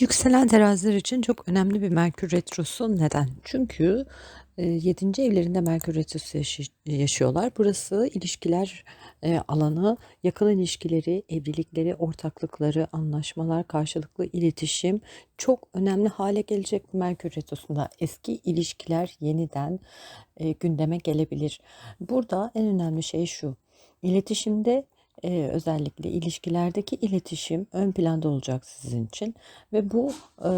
Yükselen teraziler için çok önemli bir Merkür Retrosu. Neden? Çünkü e, 7. evlerinde Merkür Retrosu yaşı- yaşıyorlar. Burası ilişkiler e, alanı, yakın ilişkileri, evlilikleri, ortaklıkları, anlaşmalar, karşılıklı iletişim çok önemli hale gelecek Merkür Retrosu'nda. Eski ilişkiler yeniden e, gündeme gelebilir. Burada en önemli şey şu. İletişimde e, özellikle ilişkilerdeki iletişim ön planda olacak sizin için ve bu e,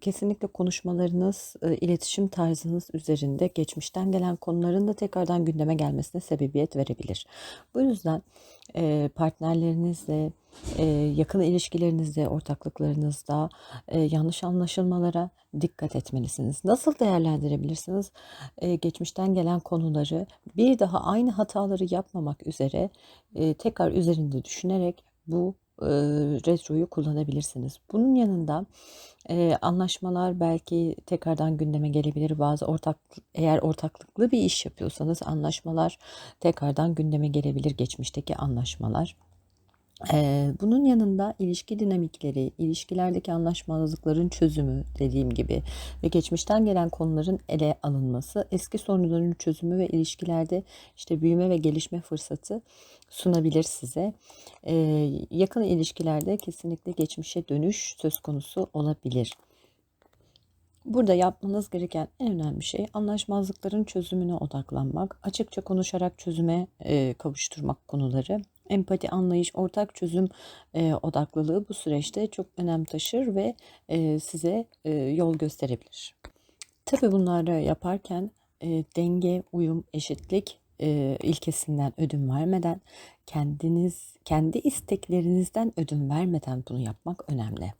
kesinlikle konuşmalarınız, e, iletişim tarzınız üzerinde geçmişten gelen konuların da tekrardan gündeme gelmesine sebebiyet verebilir. Bu yüzden e, partnerlerinizle, e, yakın ilişkilerinizde, ortaklıklarınızda e, yanlış anlaşılmalara dikkat etmelisiniz. Nasıl değerlendirebilirsiniz? E, geçmişten gelen konuları bir daha aynı hataları yapmamak üzere tekrar üzerinde düşünerek bu e, retroyu kullanabilirsiniz. Bunun yanında e, anlaşmalar belki tekrardan gündeme gelebilir. Bazı ortak eğer ortaklıklı bir iş yapıyorsanız anlaşmalar tekrardan gündeme gelebilir geçmişteki anlaşmalar. Bunun yanında ilişki dinamikleri, ilişkilerdeki anlaşmazlıkların çözümü dediğim gibi ve geçmişten gelen konuların ele alınması, eski sorunların çözümü ve ilişkilerde işte büyüme ve gelişme fırsatı sunabilir size. Yakın ilişkilerde kesinlikle geçmişe dönüş söz konusu olabilir. Burada yapmanız gereken en önemli şey anlaşmazlıkların çözümüne odaklanmak, açıkça konuşarak çözüme kavuşturmak konuları. Empati, anlayış, ortak çözüm e, odaklılığı bu süreçte çok önem taşır ve e, size e, yol gösterebilir. Tabii bunları yaparken e, denge, uyum, eşitlik e, ilkesinden ödün vermeden, kendiniz, kendi isteklerinizden ödün vermeden bunu yapmak önemli.